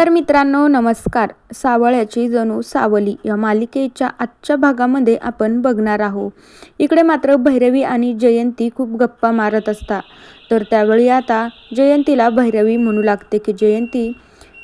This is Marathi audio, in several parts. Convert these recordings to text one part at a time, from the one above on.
तर मित्रांनो नमस्कार. सावळ्याची जणू सावली या मालिकेच्या आजच्या भागामध्ये आपण बघणार आहोत. इकडे मात्र भैरवी आणि जयंती खूप गप्पा मारत असतात. तर त्यावेळी आता जयंतीला भैरवी म्हणू लागते की जयंती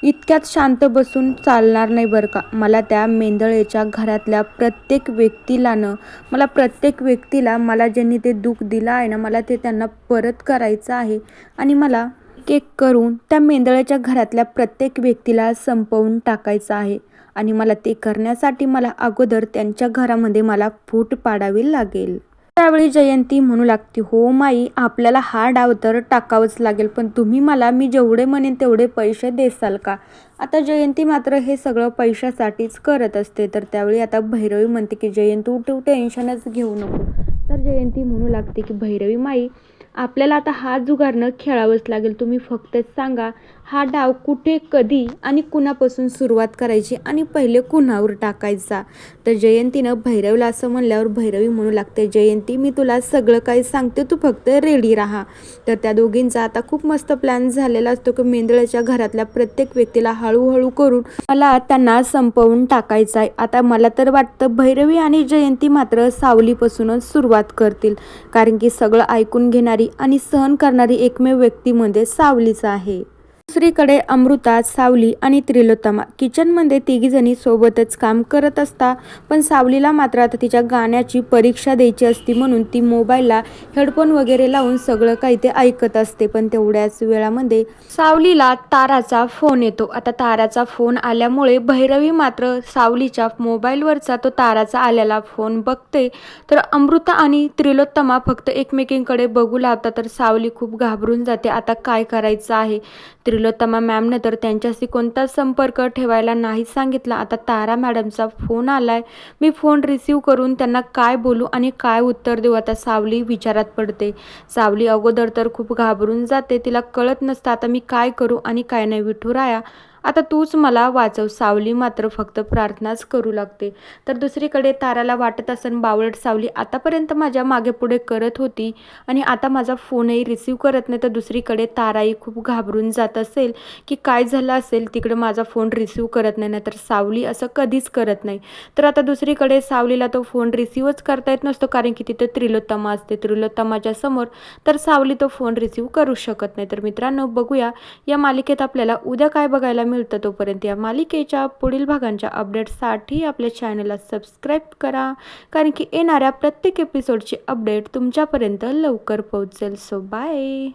इतक्यात शांत बसून चालणार नाही बरं का? मला त्या मेंदळेच्या घरातल्या प्रत्येक व्यक्तीला न मला प्रत्येक व्यक्तीला मला ज्यांनी ते दुःख दिलं आहे ना मला ते त्यांना परत करायचं आहे आणि मला एक एक करून त्या मेंदळ्याच्या घरातल्या प्रत्येक व्यक्तीला संपवून टाकायचं आहे. आणि मला ते करण्यासाठी मला अगोदर त्यांच्या घरामध्ये मला फूट पाडावी लागेल. त्यावेळी जयंती म्हणू लागते हो माई आपल्याला हा डाव तर टाकावंच लागेल पण तुम्ही मला मी जेवढे म्हणेन तेवढे पैसे देसाल का? आता जयंती मात्र हे सगळं पैशासाठीच करत असते. तर त्यावेळी आता भैरवी म्हणते की जयंती तू टेन्शनच घेऊ नको. तर जयंती म्हणू लागते की भैरवी माई आपल्याला आता हा जुगारणं खेळावंच लागेल. तुम्ही फक्त सांगा हा डाव कुठे कधी आणि कुणापासून सुरुवात करायची आणि पहिले कुणावर टाकायचा? तर जयंतीनं भैरवला असं म्हणल्यावर भैरवी म्हणू लागते जयंती मी तुला सगळं काही सांगते तू फक्त रेडी राहा. तर त्या दोघींचा आता खूप मस्त प्लॅन झालेला असतो की मेंदळाच्या घरातल्या प्रत्येक व्यक्तीला हळूहळू करून मला त्यांना संपवून टाकायचं आहे आता मला तर वाटतं भैरवी आणि जयंती मात्र सावलीपासूनच सुरुवात करतील कारण की सगळं ऐकून घेणारी आणि सहन करणारी एकमेव व्यक्ती म्हणजे सावलीच आहे. दुसरीकडे अमृता सावली आणि त्रिलोत्तमा किचनमध्ये तिघीजणी सोबतच काम करत असता पण सावलीला मात्र आता तिच्या गाण्याची परीक्षा द्यायची असती म्हणून ती मोबाईलला हेडफोन वगैरे लावून सगळं काही ते ऐकत असते पण तेवढ्याच वेळामध्ये सावलीला ताराचा फोन येतो. आता ताराचा फोन आल्यामुळे भैरवी मात्र सावलीच्या मोबाईलवरचा तो ताराचा आलेला फोन बघते. तर अमृता आणि त्रिलोत्तमा फक्त एकमेकींकडे बघू लावतात तर सावली खूप घाबरून जाते. आता काय करायचं आहे? त्रिलो त्रिलोत्तमा मॅमनं तर त्यांच्याशी कोणताच संपर्क ठेवायला नाही सांगितला. आता तारा मॅडमचा फोन आलाय. मी फोन रिसीव करून त्यांना काय बोलू आणि काय उत्तर देऊ? आता सावली विचारात पडते. सावली अगोदर तर खूप घाबरून जाते. तिला कळत नसतं आता मी काय करू आणि काय नाही विठुराया. आता तूच मला वाचव. सावली मात्र फक्त प्रार्थनाच करू लागते. तर दुसरीकडे ताराला वाटत असन बावळट सावली आतापर्यंत माझ्या मागे पुढे करत होती आणि आता माझा फोनही रिसीव करत नाही तर दुसरीकडे ताराही खूप घाबरून जात असेल की काय झालं असेल तिकडे माझा फोन रिसीव करत नाही तर सावली असं कधीच करत नाही. तर आता दुसरीकडे सावलीला तो फोन रिसिव्हच करता येत नसतो कारण की तिथे त्रिलोत्तमा असते. त्रिलोत्तमाच्या समोर तर सावली तो फोन रिसीव करू शकत नाही. तर मित्रांनो बघूया या मालिकेत आपल्याला उद्या काय बघायला मिळतं तोपर्यंत या मालिकेच्या पुढील भागांच्या अपडेटसाठी आपल्या चॅनलला सबस्क्राईब करा. कारण की येणाऱ्या प्रत्येक एपिसोडची अपडेट तुमच्यापर्यंत लवकर पोहोचेल. So bye